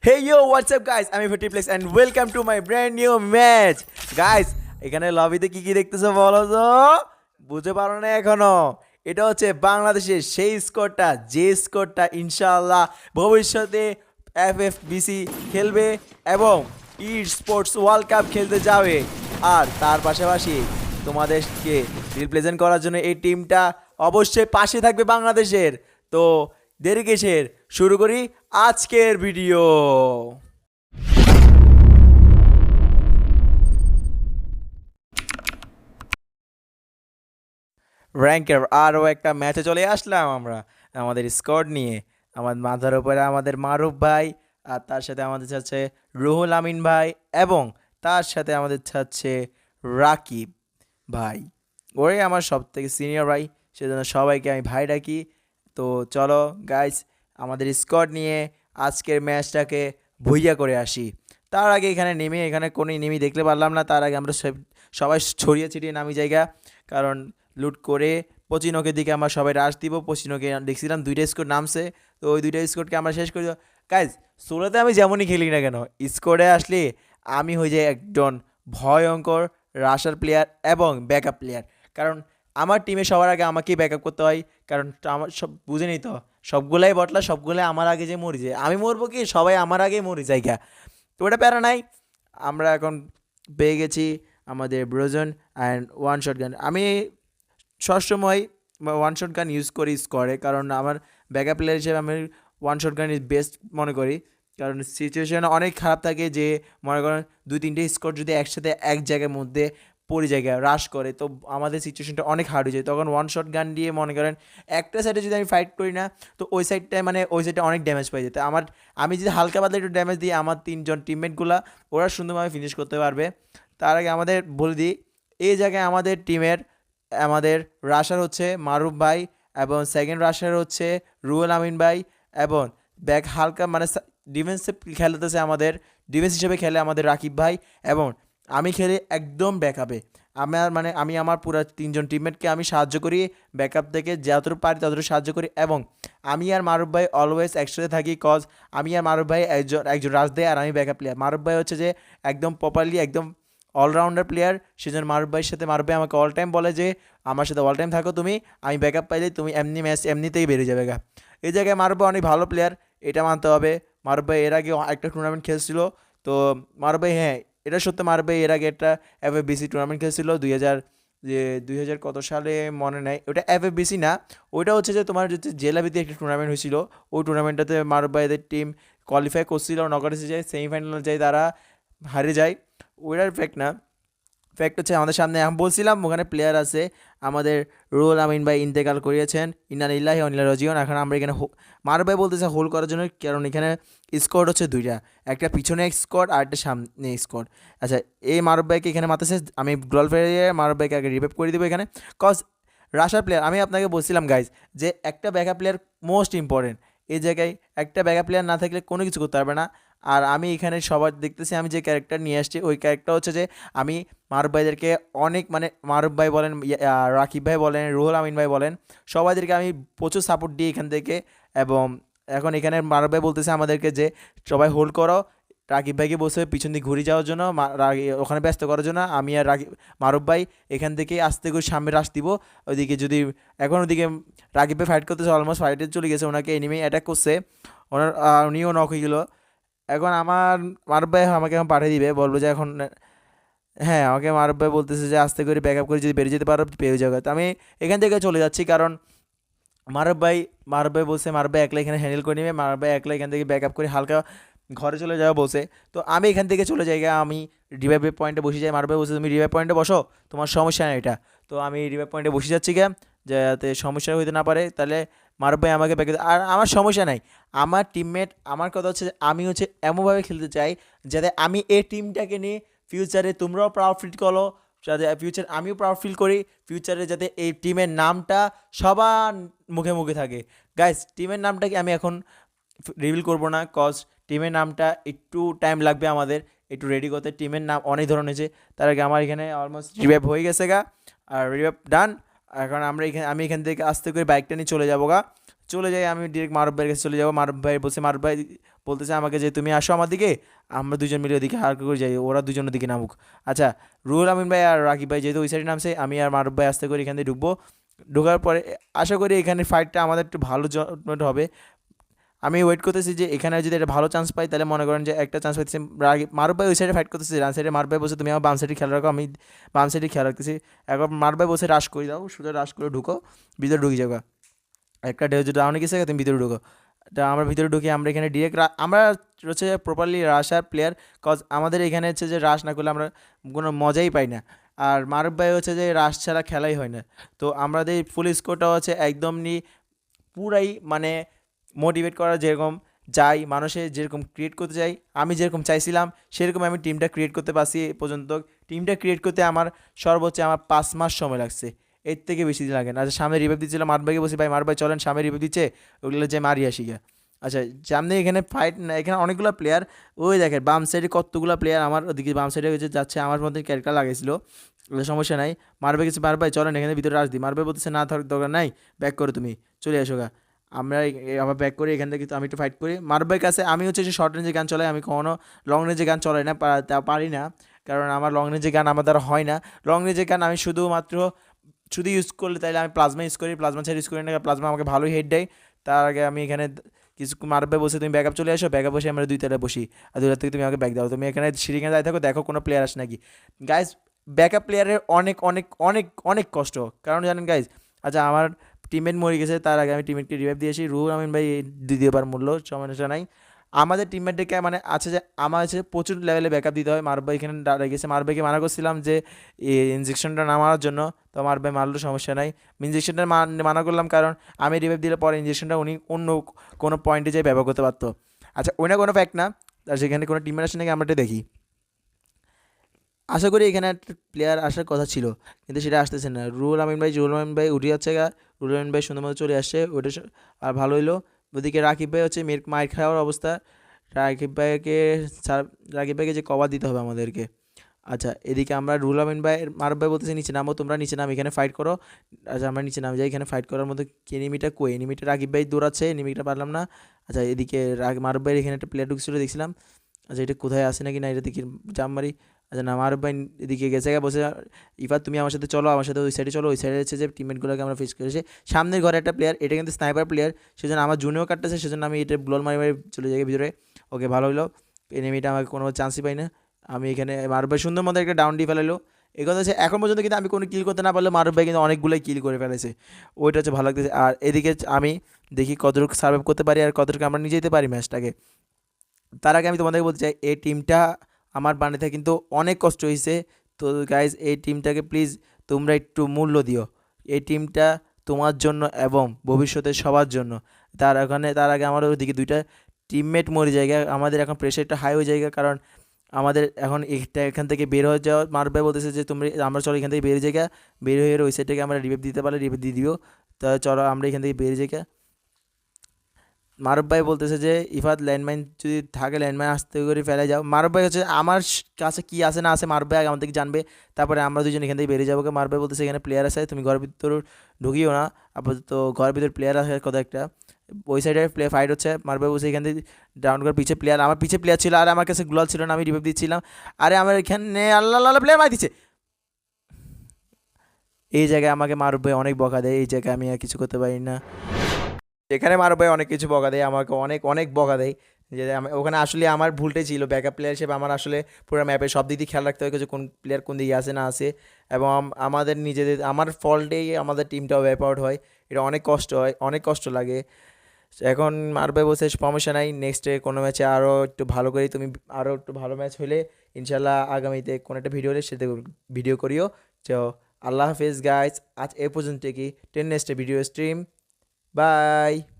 Yo, what's up guys? আমি Fetiplex and welcome to my brand new match. Guys, এখানে লবিতে কি কি দেখতেছো বলো তো? বুঝতে পারো না এখনও। এটা হচ্ছে বাংলাদেশের সেই স্কোরটা যে স্কোরটা ইনশাআল্লাহ ভবিষ্যতে এফএফবিসি খেলবে এবং ই স্পোর্টস ওয়ার্ল্ড কাপ খেলতে যাবে। আর তার পাশাপাশি তোমাদেরকে রিপ্রেজেন্ট করার জন্য এই টিমটা অবশ্যই পাশে থাকবে বাংলাদেশের। তো দেরি কিসের? শুরু করি আজকের ভিডিও। র্যাঙ্কের আরও একটা ম্যাচে চলে আসলাম আমরা, আমাদের স্কোয়াড নিয়ে। আমার মাথার উপরে আমাদের মারুফ ভাই, আর তার সাথে আমাদের চাচ্ছে রুহুল আমিন ভাই, এবং তার সাথে আমাদের চাচ্ছে রাকিব ভাই। ওরে আমার সব থেকে সিনিয়র ভাই, সেজন্য সবাইকে আমি ভাই ডাকি। তো চলো গাইস আমাদের স্কোয়াড নিয়ে আজকের ম্যাচটাকে ভুইয়া করে আসি। তার আগে এখানে নেমে, এখানে কোনো নেমে দেখতে পারলাম না। তার আগে আমরা সব- সবাই ছড়িয়ে ছিটিয়ে নামি জায়গা। কারণ লুট করে পচিনোকের দিকে আমরা সবাই রাশ দিব। পচিনোকে দেখছিলাম দুইটা স্কোর নামছে। তো ওই দুইটা স্কোরকে আমরা শেষ করে। গাইজ সোলোতে আমি যেমনই খেলি না কেন স্কোরে আসলে আমি হয়ে যাই একজন ভয়ঙ্কর রাশার প্লেয়ার এবং ব্যাকআপ প্লেয়ার কারণ আমার টিমে সবার আগে আমাকেই ব্যাকআপ করতে হয়। কারণ আমার সব বুঝেনি তো। সবগুলাই বটলা, সবগুলাই আমার আগে যে মরি যায় আমি মরবো কি? সবাই আমার আগেই মরি জায়গা তো ওটা প্যারা নাই। আমরা এখন পেয়ে গেছি আমাদের ব্রোজন অ্যান্ড ওয়ান শট গান আমি সবসময় ওয়ান শট গান ইউজ করি স্কোরে কারণ আমার ব্যাকআপ প্লেয়ার হিসেবে আমি one shot gun is best মনে করি। কারণ সিচুয়েশন অনেক খারাপ থাকে যে, মনে করেন দুই তিনটে স্কোর যদি একসাথে এক জায়গার মধ্যে পরি জায়গায় রাশ করে। তো আমাদের সিচুয়েশনটা অনেক হার্ড হয়ে যায়। তখন ওয়ান শট গান দিয়ে মনে করেন একটা সাইডে যদি আমি ফাইট করি না, তো ওই সাইডটায় মানে ওই সাইডটা অনেক ড্যামেজ পাই যেতে। আমার, আমি যদি হালকা পাতলা একটু ড্যামেজ দিই, আমার তিনজন টিমমেটগুলো ওরা সুন্দরভাবে ফিনিশ করতে পারবে। তার আগে আমাদের বলে দিই, এই জায়গায় আমাদের টিমের আমাদের রাশার হচ্ছে মারুফ ভাই এবং সেকেন্ড রাশার হচ্ছে রুয়েল আমিন ভাই এবং ব্যাক হালকা মানে ডিফেন্সে খেলতেছে আমাদের ডিফেন্স হিসেবে খেলে আমাদের রাকিব ভাই এবং আমি খেলি একদম ব্যাকআপে আমার মানে আমি আমার পুরো তিনজন টিমমেটকে আমি সাহায্য করি ব্যাকআপ থেকে, যতটুকু পারি ততটুকু সাহায্য করি এবং আমি আর মারুফ ভাই অলওয়েজ একসাথে থাকি কজ আমি আর মারুফ ভাই একজন একজন রাজদে আর আমি ব্যাকআপ প্লেয়ার মারুফ ভাই হচ্ছে যে একদম প্রপারলি একদম অলরাউন্ডার প্লেয়ার সেজন্য মারুফ ভাইয়ের সাথে মারুফ ভাই আমাকে অল টাইম বলে যে, আমার সাথে অল টাইম থাকো তুমি, আমি ব্যাকআপ পাইলে তুমি এমনি ম্যাচ এমনিতেই বেরিয়ে যাবে গা। এই জায়গায় মারুফ ভাই অনেক ভালো প্লেয়ার এটা মানতে হবে। মারুফ ভাই এর আগে একটা টুর্নামেন্ট খেলছিল, তো মারুফ ভাই হ্যাঁ এটা সত্যি মারবে, এর আগে একটা এফ বিসি টুর্নামেন্ট খেলছিল, দুই হাজার, যে দুই হাজার কত সালে মনে নাই, ওটা এফ বিসি না, ওইটা হচ্ছে যে তোমার হচ্ছে জেলাবিতে একটা টুর্নামেন্ট হয়েছিল, ওই টুর্নামেন্টটাতে মারুফ এদের টিম কোয়ালিফাই করছিল এসে যায় সেমিফাইনালে যায় তারা হারে যায়, ওইটার ফ্যাক্ট না। ফ্যাক্ট হচ্ছে আমাদের সামনে বলছিলাম, ওখানে প্লেয়ার আছে, আমাদের রুহুল আমিন ভাই ইন্তেকাল করিয়েছেন ইন্নান ইল্লাহি অনিলা রজিয়ন এখন আমরা এখানে ভাই বলতেছে হোল করার জন্য, কারণ এখানে স্কোয়াড হচ্ছে দুইটা, একটা পিছনে স্কোয়াড আর একটা সামনে স্কোয়াড আচ্ছা এই মারুফ ভাইকে এখানে মাথাছে আমি গ্লোয়াল ফেরিয়ে, মারুফ ভাইকে আগে রিভাইভ করে দেবো এখানে। কজ রাশার প্লেয়ার আমি আপনাকে বলছিলাম গাইজ যে একটা ব্যাকআপ প্লেয়ার মোস্ট ইম্পর্টেন্ট এই জায়গায় একটা ব্যাকআপ প্লেয়ার না থাকলে কোনো কিছু করতে পারবে না। আর আমি এখানে সবার দেখতেছি, আমি যে ক্যারেক্টার নিয়ে আসছি, ওই ক্যারেক্টার হচ্ছে যে আমি মারুফ ভাইদেরকে অনেক মানে মারুফ ভাই বলেন রাকিব ভাই বলেন, রুহুল আমিন ভাই বলেন, সবাইদেরকে আমি প্রচুর সাপোর্ট দিই এখান থেকে এবং এখন এখানে মারুফ ভাই বলতেছে আমাদেরকে যে, সবাই হোল্ড করো। রাকিব ভাইকে বসে পিছন দিকে ঘুরে যাওয়ার জন্য ওখানে ব্যস্ত করার জন্য। আমি আর রাকিব মারুফ ভাই এখান থেকে আস্তে করে সামনে রাস দিব। ওইদিকে যদি, এখন ওদিকে রাকিব ভাই ফাইট করতেছে অলমোস্ট ফাইটে চলে গেছে। ওনাকে এনিমি অ্যাটাক করছে। ওনার উনিও নক হয়ে গেলো। এখন আমার, মারুফ ভাই আমাকে এখন পাঠিয়ে দিবে, বলব যে এখন হ্যাঁ আমাকে মারুফ ভাই বলতেছে যে আস্তে করে ব্যাক আপ করে যদি বেরিয়ে যেতে পারো, পেয়ে যাবে তো আমি এখান থেকে চলে যাচ্ছি কারণ মারুফ ভাই মারুফ ভাই বলছে, মারুফ ভাই একলা এখানে হ্যান্ডেল করে নেবে। মারুফ ভাই একলা এখান থেকে ব্যাক আপ করে হালকা ঘরে চলে যাওয়া বসে তো আমি এখান থেকে চলে যাই, আমি রিভাইভ পয়েন্টে বসে যাই। ভাই বলছে, তুমি রিভাইভ পয়েন্টে বসো, তোমার সমস্যা নেই এটা। তো আমি রিভাইভ পয়েন্টে বসে যাচ্ছি গা যাতে সমস্যা হইতে না পারে, তাহলে ভাই আমাকে ব্যাক আর আমার সমস্যা নাই। আমার টিমমেট আমার কথা হচ্ছে আমি হচ্ছে এমনভাবে খেলতে চাই, যাতে আমি এই টিমটাকে নিয়ে ফিউচারে তোমরাও প্রাউড ফিল করো, যাতে ফিউচার আমিও প্রাউড ফিল করি ফিউচারে যাতে এই টিমের নামটা সবার মুখে মুখে থাকে। গাইস টিমের নামটাকে আমি এখন রিভিল করব না কজ টিমের নামটা একটু টাইম লাগবে আমাদের, একটু রেডি করতে। টিমের নাম অনেক ধরনের আছে তার আগে আমার এখানে অলমোস্ট রিভাইভ হয়ে গেছে গা, আর রিভাইভ ডান এখন আমরা এখানে আমি এখান থেকে আস্তে করে বাইকটা নিয়ে চলে যাব গা। চলে যাই, আমি ডিরেক্ট মারুফ ভাইয়ের কাছে চলে যাব। মারুফ ভাই বলছে, মারুফ ভাই বলতেছে আমাকে যে তুমি আসো আমার দিকে, আমরা দুজন মিলে ওদিকে হার করে যাই, ওরা দুজনের দিকে নামুক। আচ্ছা রুহুল আমিন ভাই আর রাকিব ভাই যেহেতু ওই সাইডে নামছে, আমি আর মারুফ ভাই আস্তে করে এখান থেকে ঢুকবো। ঢোকার পরে, আশা করি এখানে ফাইটটা আমাদের একটু ভালো হবে। আমি ওয়েট করতেছি যে এখানে যদি একটা ভালো চান্স পাই, তাহলে মনে করেন যে একটা চান্স পাইতেছি। মারুফ ভাই ওই সাইডে ফাইট করতেছি, ডান সাইডে মারুফ ভাই বসে তুমি আমার বাম সাইডে খেয়াল রাখো, আমি বাম সাইডে খেয়াল রাখতেছি। এখন মারুফ ভাই বসে রাশ করে দাও শুধু রাশ করে ঢুকো, ভিতরে ঢুকে যাব। একটা ঢেউ যদি ডাউনে গেছে, তুমি ভিতরে ঢুকো। তা আমরা ভিতরে ঢুকে, আমরা এখানে ডিরেক্ট আমরা হচ্ছে প্রপারলি রাশার প্লেয়ার কজ আমাদের এখানে হচ্ছে যে রাশ না করলে আমরা কোনো মজাই পাই না। আর মারুফ ভাই হচ্ছে যে রাশ ছাড়া খেলাই হয় না। তো আমাদের ফুল স্কোরটা হচ্ছে একদমই পুরাই মানে মোটিভেট করা যেরকম যাই মানুষের যেরকম ক্রিয়েট করতে চাই, আমি যেরকম চাইছিলাম সেরকম আমি টিমটা ক্রিয়েট করতে পারছি এ পর্যন্ত। টিমটা ক্রিয়েট করতে আমার সর্বোচ্চ আমার পাঁচ মাস সময় লাগছে। এর থেকে বেশি লাগে না। আচ্ছা সামনে রিভাইভ দিচ্ছিলাম মার ভাইকে বসে ভাই মার ভাই চলেন, সামনে রিভাইভ দিচ্ছে, ওগুলো যে মারি আসি গা আচ্ছা সামনে এখানে ফাইট না, এখানে অনেকগুলো প্লেয়ার ওই দেখেন, বাম সাইডে কতগুলো প্লেয়ার আমার ওদিকে, বাম সাইডে যাচ্ছে, আমার মধ্যে ক্যারেক্টার লাগাইছিল ওগুলো সমস্যা নাই। মারবে মার ভাই, চলেন, এখানে ভিতরে আসদি মারবে বলতেছে, না থাকার দরকার নাই ব্যাক করো তুমি, চলে এসো গা। আমরা আবার ব্যাক করি, এখান থেকে আমি একটু ফাইট করি। মারবের কাছে আমি হচ্ছে যে শর্ট রেঞ্জে গান চলাই, আমি কখনো লং রেঞ্জে গান চলাই না তা পারি না, কারণ আমার লং রেঞ্জে গান আমার দ্বারা হয় না। লং রেঞ্জে গান আমি শুধুমাত্র শুধু ইউজ করলে তাইলে আমি প্লাজমা ইউজ করি প্লাজমা ছাড়া ইউজ করি না প্লাজমা আমাকে ভালোই হেড দেয়। তার আগে আমি এখানে কিছু মারবে বসে তুমি ব্যাকআপ চলে আসো ব্যাকআপ বসে আমরা দুই তালে বসি। আর দুই থেকে তুমি আমাকে ব্যাক দাও। তুমি এখানে সিঁড়িখানে যাই থাকো, দেখো কোনো প্লেয়ার আসে নাকি। গাইজ ব্যাকআপ প্লেয়ারের অনেক অনেক অনেক অনেক কষ্ট। কারণ জানেন গাইজ আচ্ছা আমার টিমমেট মরে গেছে, তার আগে আমি টিমমেটকে রিভাইভ দিয়েছি রুহুল আমিন ভাই দ্বিতীয়বার মূল্য সমস্যা নাই। আমাদের টিমমেটকে মানে আছে যে, আমার আছে প্রচুর লেভেলে ব্যাকআপ দিতে হয়। মারবাই এখানে দাঁড়িয়ে গেছে মারবাইকে মানা করছিলাম যে ইঞ্জেকশনটা না মারার জন্য। তো মারবাই মারলো, সমস্যা নাই। ইঞ্জেকশনটা মানা করলাম কারণ আমি রিভাইভ দিলে পরে ইঞ্জেকশনটা উনি অন্য কোনো পয়েন্টে যেয়ে ব্যবহার করতে পারতো। আচ্ছা ওই না কোনো ফ্যাক্ট না। আর সেখানে কোনো টিমের আসে নাকি আমরা এটা দেখি। আশা করি এখানে একটা প্লেয়ার আসার কথা ছিল, কিন্তু সেটা আসতেছে না। রুহুল আমিন ভাই জুহুল আমিন ভাই উঠে যাচ্ছে রুহুল আমিন ভাই সুন্দর মতো চলে আসছে স- আর ভালো হইল। ওদিকে রাকিব ভাই হচ্ছে মেয়ের মায়ের খাওয়ার অবস্থা। রাকিব ভাইকে রাকিব ভাইকে যে কভার দিতে হবে আমাদেরকে। আচ্ছা এদিকে আমরা রুহুল আমিন ভাই, মারুফ ভাই বলতেছে, নিচে নামো, তোমরা নিচে নাম, এখানে ফাইট করো। আচ্ছা আমরা নিচে নাম যাই, এখানে ফাইট করার মধ্যে এনিমিটা কই? এনিমিটা রাকিব ভাই দৌড়াচ্ছে এনিমিটা পারলাম না। আচ্ছা এদিকে মারুফ ভাইয়ের এখানে একটা প্লেয়ার ঢুকছিল, দেখছিলাম। আচ্ছা এটা কোথায় আসে নাকি? না, এটা দেখি, জাম মারি। আচ্ছা না মারুফ ভাই এদিকে গেছে বসে ইফাত, তুমি আমার সাথে চলো, আমার সাথে ওই সাইডে চলো, ওই সাইডে হচ্ছে যে টিমমেটগুলোকে আমরা ফেস করেছি। সামনের ঘরে একটা প্লেয়ার এটা কিন্তু স্নাইপার প্লেয়ার সেজন্য আমার জুনিও কাটতেছে সেজন্য আমি এটা ব্লোল মারি মারি চলে যাই ভিতরে। ওকে, ভালো হলো এনিমিটা আমাকে কোনো চান্সই পাই না। আমি এখানে মারুফ ভাই সুন্দর মতো একটা ডাউন ডি ফেলাইলো। এই কথা হচ্ছে, এখন পর্যন্ত কিন্তু আমি কোনো কিল করতে না পারলে মারুফ ভাই কিন্তু অনেকগুলোই কিল করে ফেলেছে ওইটা হচ্ছে ভালো লাগতেছে। আর এদিকে আমি দেখি কতটুকু সার্ভাইভ করতে পারি আর কতটুকু আমরা নিয়ে যেতে পারি ম্যাচটাকে তার আগে আমি তোমাদেরকে বলতে চাই, এই টিমটা আমার বানাতে কিন্তু অনেক কষ্ট হয়েছে তো গাইজ এই টিমটাকে প্লিজ তোমরা একটু মূল্য দিও। এই টিমটা তোমার জন্য এবং ভবিষ্যতে সবার জন্য। তার ওখানে, তার আগে আমার ওদিকে দুইটা টিমমেট মরে জায়গা, আমাদের এখন প্রেশারটা হাই হয়ে জায়গা, কারণ আমাদের এখন এটা এখান থেকে বের হয়ে যাওয়া মারবে বলতেছে যে তুমি আমরা চলো এখান থেকে বের জায়গা বের হয়ে ওই সাইড থেকে আমরা রিভাইভ দিতে পারলে রিভাইভ দিয়ে দিও। তা চলো আমরা এখান থেকে বের জায়গা মারুফ ভাই বলতেছে যে, ইফাত, ল্যান্ডমাইন যদি থাকে, ল্যান্ডমাইন আসতে করে ফেলে যাও। মারুফ ভাই হচ্ছে, আমার কাছে কি আছে না আছে মারুফ ভাই আগে আমাদেরকে জানবে। তারপরে আমরা দুজন এখান থেকে বেরিয়ে যাব। মারুফ ভাই বলতেছে, এখানে প্লেয়ার আছে, তুমি ঘরের ভিতর ঢুকিও না। আপাতত ঘরের ভিতর প্লেয়ার আছে কথা একটা। ওই সাইডে প্লে ফাইট হচ্ছে। মারুফ ভাই বলছে, এখান থেকে ডাউন করে, পিছে প্লেয়ার আমার পিছে প্লেয়ার ছিল, আর আমার কাছে গ্লোয়াল ছিল না, আমি রিভাইভ দিচ্ছিলাম। আরে আমার এখানে আল্লাহ আল্লাহ প্লেয়ার মার দিচ্ছে এই জায়গায় আমাকে ভাই অনেক বকা দেয়, এই জায়গায় আমি আর কিছু করতে পারি না। এখানে মারুফ ভাই, অনেক কিছু বকা দেয়, আমাকে অনেক অনেক বকা দেয়। যে ওখানে আসলে আমার ভুলটাই ছিল ব্যাকআপ প্লেয়ার হিসেবে আমার আসলে পুরো ম্যাপে সব দিক দিয়ে খেয়াল রাখতে হয় যে কোন প্লেয়ার কোন দিকে আসে না আসে এবং আমাদের নিজেদের, আমার ফল্টেই আমাদের টিমটাও ওয়াইপ আউট হয়। এটা অনেক কষ্ট হয়, অনেক কষ্ট লাগে। এখন মারবে বসে সমস্যা নাই নেক্সটে কোনো ম্যাচে আরও একটু ভালো করি, তুমি আরও একটু ভালো ম্যাচ হলে ইনশাল্লাহ আগামীতে কোনো একটা ভিডিও হলে সেটা ভিডিও করিও। তো আল্লাহ হাফেজ গাইজ আজ এ পর্যন্ত কি টেন নেক্সটে ভিডিও স্ট্রিম Bye.